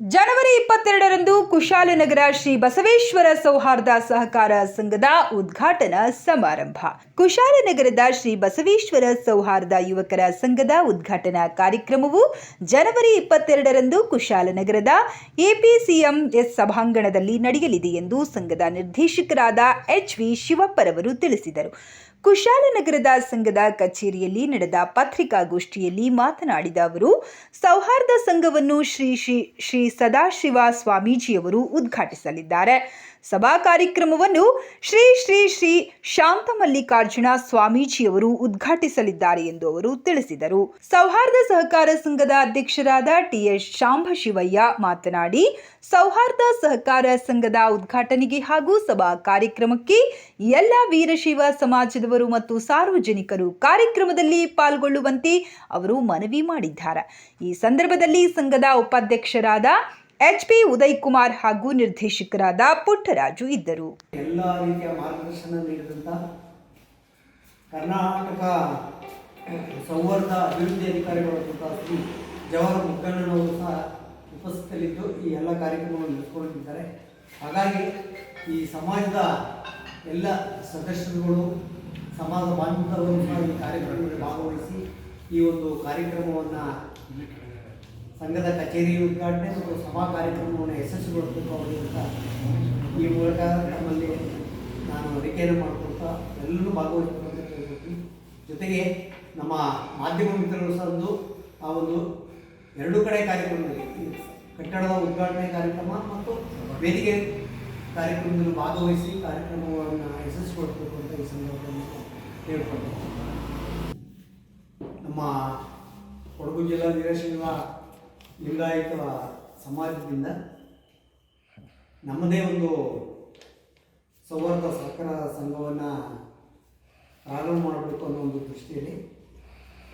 ಜನವರಿ ಇಪ್ಪತ್ತೆರಡರಂದು ಕುಶಾಲನಗರ ಶ್ರೀ ಬಸವೇಶ್ವರ ಸೌಹಾರ್ದ ಸಹಕಾರ ಸಂಘದ ಉದ್ಘಾಟನಾ ಸಮಾರಂಭ. ಕುಶಾಲನಗರದ ಶ್ರೀ ಬಸವೇಶ್ವರ ಸೌಹಾರ್ದ ಯುವಕರ ಸಂಘದ ಉದ್ಘಾಟನಾ ಕಾರ್ಯಕ್ರಮವು ಜನವರಿ ಇಪ್ಪತ್ತೆರಡರಂದು ಕುಶಾಲನಗರದ ಎಪಿಸಿಎಂಎಸ್ ಸಭಾಂಗಣದಲ್ಲಿ ನಡೆಯಲಿದೆ ಎಂದು ಸಂಘದ ನಿರ್ದೇಶಕರಾದ ಎಚ್ ವಿ ಶಿವಪ್ಪರವರು ತಿಳಿಸಿದರು. ಕುಶಾಲನಗರದ ಸಂಘದ ಕಚೇರಿಯಲ್ಲಿ ನಡೆದ ಪತ್ರಿಕಾಗೋಷ್ಠಿಯಲ್ಲಿ ಮಾತನಾಡಿದ ಅವರು, ಸೌಹಾರ್ದ ಸಂಘವನ್ನು ಶ್ರೀ ಶ್ರೀ ಶ್ರೀ ಸದಾಶಿವ ಸ್ವಾಮೀಜಿಯವರು ಉದ್ಘಾಟಿಸಲಿದ್ದಾರೆ. ಸಭಾ ಕಾರ್ಯಕ್ರಮವನ್ನು ಶ್ರೀ ಶ್ರೀ ಶ್ರೀ ಶಾಂತಮಲ್ಲಿಕಾರ್ಜುನ ಸ್ವಾಮೀಜಿಯವರು ಉದ್ಘಾಟಿಸಲಿದ್ದಾರೆ ಎಂದು ಅವರು ತಿಳಿಸಿದರು. ಸೌಹಾರ್ದ ಸಹಕಾರ ಸಂಘದ ಅಧ್ಯಕ್ಷರಾದ ಟಿಎಸ್ ಶಾಂಭಶಿವಯ್ಯ ಮಾತನಾಡಿ, ಸೌಹಾರ್ದ ಸಹಕಾರ ಸಂಘದ ಉದ್ಘಾಟನೆಗೆ ಹಾಗೂ ಸಭಾ ಕಾರ್ಯಕ್ರಮಕ್ಕೆ ಎಲ್ಲ ವೀರಶೈವ ಸಮಾಜದವರು ಮತ್ತು ಸಾರ್ವಜನಿಕರು ಕಾರ್ಯಕ್ರಮದಲ್ಲಿ ಪಾಲ್ಗೊಳ್ಳುವಂತೆ ಅವರು ಮನವಿ ಮಾಡಿದ್ದಾರೆ. ಈ ಸಂದರ್ಭದಲ್ಲಿ ಸಂಘದ ಉಪಾಧ್ಯಕ್ಷರಾದ ಎಚ್ ಪಿ ಉದಯ್ ಕುಮಾರ್ ಹಾಗೂ ನಿರ್ದೇಶಕರಾದ ಪುಟ್ಟರಾಜು ಇದ್ದರು. ಎಲ್ಲ ರೀತಿಯ ಮಾರ್ಗದರ್ಶನ ನೀಡಿದಂಥ ಕರ್ನಾಟಕ ಸಂವರ್ಧ ಅಭಿವೃದ್ಧಿ ಅಧಿಕಾರಿಗಳಾದಂಥ ಶ್ರೀ ಜವಾಹರ್ ಮುಖಂಡನವರು ಸಹ ಉಪಸ್ಥಿತರಿದ್ದು ಈ ಎಲ್ಲ ಕಾರ್ಯಕ್ರಮವನ್ನು ನಡೆಸಿಕೊಂಡಿದ್ದಾರೆ. ಹಾಗಾಗಿ ಈ ಸಮಾಜದ ಎಲ್ಲ ಸದಸ್ಯರುಗಳು, ಸಮಾಜ ಬಾಂಧವರು ಸಹ ಈ ಕಾರ್ಯಕ್ರಮದಲ್ಲಿ ಭಾಗವಹಿಸಿ ಈ ಒಂದು ಕಾರ್ಯಕ್ರಮವನ್ನು ಸಂಘದ ಕಚೇರಿ ಉದ್ಘಾಟನೆ ಮತ್ತು ಸಭಾ ಕಾರ್ಯಕ್ರಮವನ್ನು ಯಶಸ್ವಿಗೊಳಿಸಬೇಕು ಅಂತ ಈ ಮೂಲಕ ನಮ್ಮಲ್ಲಿ ನಾನು ಅಡಿಕೆಯನ್ನು ಮಾಡ್ಕೊಳ್ತಾ ಎಲ್ಲರೂ ಕೇಳ್ಕೊಳ್ತೀನಿ ಜೊತೆಗೆ ನಮ್ಮ ಮಾಧ್ಯಮ ಮಿತ್ರರು ಸಹ ಒಂದು, ಆ ಒಂದು ಎರಡೂ ಕಡೆ ಕಾರ್ಯಕ್ರಮದಲ್ಲಿ ಕಟ್ಟಡದ ಉದ್ಘಾಟನೆ ಕಾರ್ಯಕ್ರಮ ಮತ್ತು ವೇದಿಕೆ ಕಾರ್ಯಕ್ರಮದಲ್ಲಿ ಭಾಗವಹಿಸಿ ಕಾರ್ಯಕ್ರಮವನ್ನು ಯಶಸ್ವಿಗೊಳಿಸಬೇಕು ಅಂತ ಈ ಸಂದರ್ಭದಲ್ಲಿ ಕೇಳ್ಕೊಳ್ತೀನಿ. ನಮ್ಮ ಕೊಡಗು ಜಿಲ್ಲಾ ವೀರಶೈವ ಲಿಂಗಾಯತ ಸಮಾಜದಿಂದ ನಮ್ಮದೇ ಒಂದು ಸೌಹಾರ್ದ ಸಹಕಾರ ಸಂಘವನ್ನು ಪ್ರಾರಂಭ ಮಾಡಬೇಕು ಅನ್ನೋ ಒಂದು ದೃಷ್ಟಿಯಲ್ಲಿ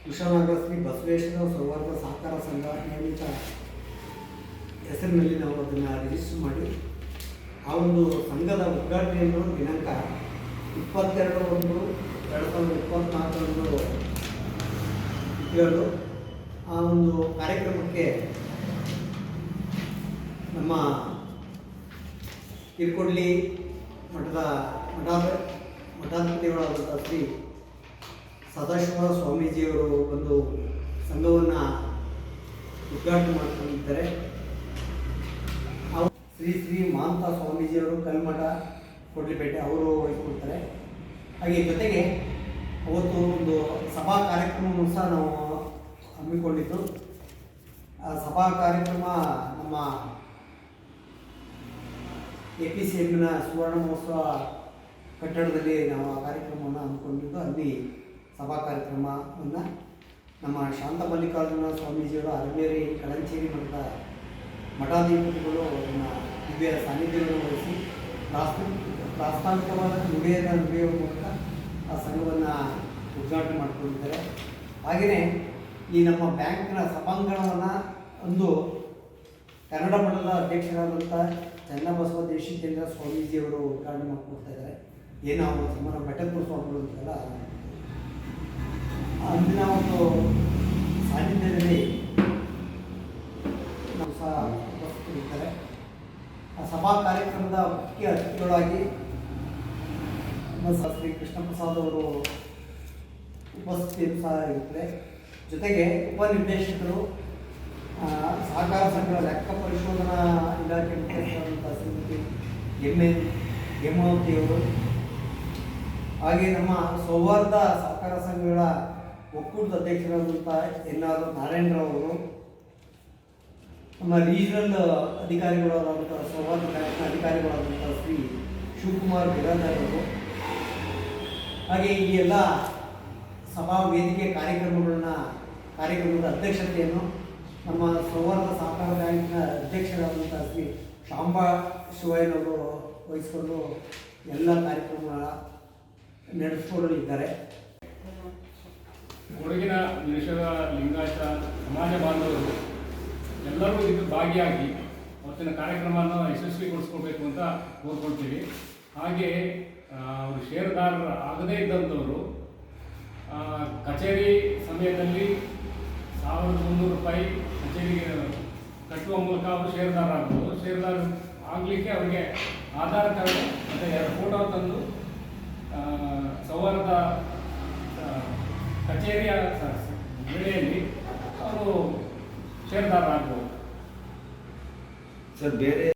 ಕುಶಾಲನಗರ ಶ್ರೀ ಬಸವೇಶ್ವರ ಸೌಹಾರ್ದ ಸಹಕಾರ ಸಂಘ ನಿಯಮಿತ ಹೆಸರಿನಲ್ಲಿ ನಾವು ಅದನ್ನು ರಿಜಿಸ್ಟರ್ ಮಾಡಿ, ಆ ಒಂದು ಸಂಘದ ಉದ್ಘಾಟನೆಯನ್ನು ದಿನಾಂಕ ಇಪ್ಪತ್ತೆರಡು ಒಂದು, ಎರಡು ಸಾವಿರದ ಇಪ್ಪತ್ತ್ನಾಲ್ಕರಂದು ಇಟ್ಕೊಂಡು ಆ ಒಂದು ಕಾರ್ಯಕ್ರಮಕ್ಕೆ ನಮ್ಮ ಕಿರ್ಕೊಡ್ಲಿ ಮಠದ ಮಠಾಧ ಮಠಾಧಿಪತಿಗಳಾದಂಥ ಶ್ರೀ ಸದಾಶಿವ ಸ್ವಾಮೀಜಿಯವರು ಒಂದು ಸಂಘವನ್ನು ಉದ್ಘಾಟನೆ ಮಾಡ್ಕೊಂಡಿದ್ದಾರೆ. ಶ್ರೀ ಶ್ರೀ ಮಾಂತ ಸ್ವಾಮೀಜಿಯವರು ಕಲ್ಮಠ, ಕೊಡ್ಲಿಪೇಟೆ ಅವರು ವಹಿಸ್ಕೊಡ್ತಾರೆ. ಹಾಗೆ ಜೊತೆಗೆ ಅವತ್ತು ಒಂದು ಸಭಾ ಕಾರ್ಯಕ್ರಮವನ್ನು ಸಹ ನಾವು ಹಮ್ಮಿಕೊಂಡಿದ್ದು ಆ ಸಭಾ ಕಾರ್ಯಕ್ರಮ ನಮ್ಮ ಎ ಪಿ ಸಿ ಎಮ್ಮಿನ ಸುವರ್ಣ ಮಹೋತ್ಸವ ಕಟ್ಟಡದಲ್ಲಿ ನಾವು ಆ ಕಾರ್ಯಕ್ರಮವನ್ನು ಹಮ್ಮಿಕೊಂಡಿದ್ದು. ಅಲ್ಲಿ ಸಭಾ ಕಾರ್ಯಕ್ರಮವನ್ನು ನಮ್ಮ ಶಾಂತ ಮಲ್ಲಿಕಾರ್ಜುನ ಸ್ವಾಮೀಜಿಯವರು ಅರಮೇರಿ ಕಳಂಚೇರಿ ಮಠದ ಮಠಾಧಿಪತಿಗಳು ಅದನ್ನು ದಿವ್ಯ ಸಾನ್ನಿಧ್ಯವನ್ನು ವಹಿಸಿ ಪ್ರಾಸ್ತಾವಿಕ, ಪ್ರಾಸ್ತಾವಿಕವಾದ ನುಡಿಯನ್ನು ನುಡಿಯುವ ಮೂಲಕ ಆ ಸಂಘವನ್ನು ಉದ್ಘಾಟನೆ ಮಾಡಿಕೊಂಡಿದ್ದಾರೆ. ಹಾಗೆಯೇ ಈ ನಮ್ಮ ಬ್ಯಾಂಕಿನ ಸಭಾಂಗಣವನ್ನು ಒಂದು ಕನ್ನಡ ಮಠದ ಅಧ್ಯಕ್ಷರಾದಂಥ ಚನ್ನಬಸವ ದೇಶಿಕೇಂದ್ರ ಸ್ವಾಮೀಜಿಯವರು ಉದ್ಘಾಟನೆ ಮಾಡ್ಕೊಡ್ತಾ ಇದ್ದಾರೆ. ಏನು ಅವರು ಸಮಾನ ಬೆಟ್ಟಪುರ ಸ್ವಾಮಿಗಳು ಅಂತೆಲ್ಲ ಅಂದಿನ ಒಂದು ಸಾನ್ನಿಧ್ಯದಲ್ಲಿ ಸಹ ಉಪಸ್ಥಿತರಿದ್ದಾರೆ. ಆ ಸಭಾ ಕಾರ್ಯಕ್ರಮದ ಮುಖ್ಯ ಅತಿಥಿಗಳಾಗಿ ನಮ್ಮ ಶ್ರೀ ಕೃಷ್ಣ ಪ್ರಸಾದ್ ಅವರು ಉಪಸ್ಥಿತಿಯು ಸಹ ಇರುತ್ತದೆ ಜೊತೆಗೆ ಉಪನಿರ್ದೇಶಕರು ಸಹಕಾರ ಸಂಘಗಳ ಲೆಕ್ಕ ಪರಿಶೋಧನಾ ಇಲಾಖೆ ಮುಖ್ಯಸ್ಥರಾದಂಥ ಶ್ರೀಮತಿ ಎಂ ಎನ್ ಹೇಮಾವತಿಯವರು ಹಾಗೆ ನಮ್ಮ ಸೌಹಾರ್ದ ಸಹಕಾರ ಸಂಘಗಳ ಒಕ್ಕೂಟದ ಅಧ್ಯಕ್ಷರಾದಂಥ ಎನ್ ಆರ್ ನಾರಾಯಣರಾವ್ ನಮ್ಮ ರೀಜನಲ್ ಅಧಿಕಾರಿಗಳಾದಂಥ ಸೌಹಾರ್ದ ಬ್ಯಾಂಕ್ನ ಅಧಿಕಾರಿಗಳಾದಂಥ ಶ್ರೀ ಶಿವಕುಮಾರ್ ಅವರು, ಹಾಗೆ ಈ ಎಲ್ಲ ಸಭಾ ವೇದಿಕೆ ಕಾರ್ಯಕ್ರಮಗಳನ್ನ ಕಾರ್ಯಕ್ರಮದ ಅಧ್ಯಕ್ಷತೆಯನ್ನು ನಮ್ಮ ಸೌಹಾರ್ದ ಸಹಕಾರ ಬ್ಯಾಂಕ್ನ ಅಧ್ಯಕ್ಷರಾದಂಥ ಶ್ರೀ ಶಾಂಬಾ ಶಿವಯ್ಯನವರು ವಹಿಸಿಕೊಂಡು ಎಲ್ಲ ಕಾರ್ಯಕ್ರಮ ನಡೆಸಿಕೊಳ್ಳಲಿದ್ದಾರೆ ಕೊಡಗಿನ ವೀರಶೈವ ಲಿಂಗಾಯತ, ಸಮಾಜ ಬಾಂಧವರು ಎಲ್ಲರೂ ಇದಕ್ಕೆ ಭಾಗಿಯಾಗಿ ಅವತ್ತಿನ ಕಾರ್ಯಕ್ರಮವನ್ನು ಯಶಸ್ವಿಗೊಳಿಸ್ಕೊಳ್ಬೇಕು ಅಂತ ಕೋರ್ಕೊಳ್ತೀವಿ. ಹಾಗೆ ಅವರು ಷೇರುದಾರರು ಆಗದೇ ಇದ್ದಂಥವರು ಕಚೇರಿ ಸಮಯದಲ್ಲಿ ಸಾವಿರದ ಮುನ್ನೂರು ರೂಪಾಯಿ ಕಚೇರಿಗೆ ಕಟ್ಟುವ ಮೂಲಕ ಅವರು ಷೇರ್ದಾರ ಆಗ್ಬೋದು ಷೇರ್ದಾರ ಆಗಲಿಕ್ಕೆ ಅವರಿಗೆ ಆಧಾರ್ ಕಾರ್ಡ್ ಮತ್ತು ಎರಡು ಫೋಟೋ ತಂದು ಸೌಹಾರ್ದ ಕಚೇರಿಯ ವೇಳೆಯಲ್ಲಿ ಅವರು ಷೇರ್ದಾರ ಆಗ್ಬೋದು ಸರ್, ಬೇರೆ